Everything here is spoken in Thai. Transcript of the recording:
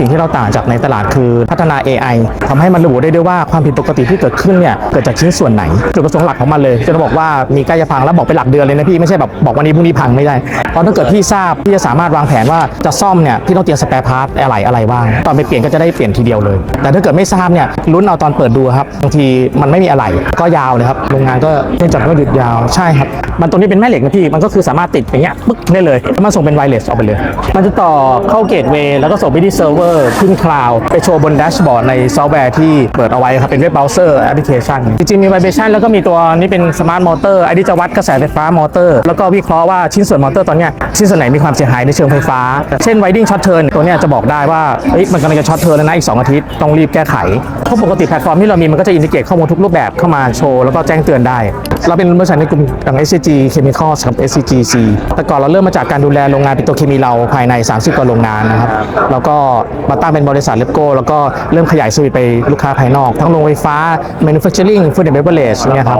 สิ่งที่เราต่างจากในตลาดคือพัฒนา AI ทำให้มันระบุได้ด้วยว่าความผิดปกติที่เกิดขึ้นเนี่ยเกิดจากชิ้นส่วนไหนจุดประสงค์หลักของมันเลยจะบอกว่ามีใกล้จะพังแล้วบอกไปหลักเดือนเลยนะพี่ไม่ใช่แบบบอกวันนี้พรุ่งนี้พังไม่ได้เพราะถ้าเกิดพี่ทราบพี่จะสามารถวางแผนว่าจะซ่อมเนี่ยพี่ต้องเตรียมสแปร์พาร์ทอะไรอะไรบ้างตอนไปเปลี่ยนก็จะได้เปลี่ยนทีเดียวเลย แต่ถ้าเกิดไม่ทราบเนี่ยลุ้นเอาตอนเปิดดูครับบางทีมันไม่มีอะไรก็ยาวเลยครับโรงงานก็เนื่องจากว่าหยุดยาวใช่ครับมันตัวนี้เป็นแม่เหล็กนะพี่มันก็คือสามารถติดอย่างเงี้ยปึ๊กได้เลยแล้วมันส่งเป็นไวเลสออกไปเลย มันจะต่อเข้าเกตเวย์แล้วก็ส่งไปที่เซิร์ฟเวอร์ขึ้นคลาวด์ไปโชว์บนแดชบอร์ดในซอฟต์แวร์ที่เปิดเอาไว้ครับ เป็นเว็บเบราว์เซอร์แอปพลิเคชันจริงๆ มีไวเบรชันแล้วก็มีตัวนี้เป็นสมาร์ทมอเตอร์ไอที่จะวัดกระแสไฟฟ้ามอเตอร์ แล้วก็วิเคราะห์ว่าชิ้นส่วนมอเตอร์ตอนนี้ชิ้นส่วนไหนมีความเสียหายในเชิงไฟฟ้า เช่นไวดิ้งช็อตเทิร์นตัวนี้จะบอกได้ว่ามันกำลังจะช็อตเทิร์นแล้วนะอีก 2 อาทิตย์ต้องรีบแก้ไขเพราะปกติแพลตฟอร์มที่เรามีมันก็จะอินทิเกตข้อมูลทุกรูปแบบเข้ามาโชว์แล้วก็แจ้งเตือนได้ เราเป็นบริษัทในกลุ่มอย่าง SCG Chemicals กับ SCGC แต่ก่อนเราเริ่มมาจากการดูแลโรงงานปิโตรเคมีเราภายใน 30 กว่าโรงงานนะครับแล้วก็มาตั้งเป็นบริษัทเลปโก้แล้วก็เริ่มขยายสวิตไปลูกค้าภายนอก ทั้งโรงไฟฟ้า manufacturing food and beverage เนี่ยครับ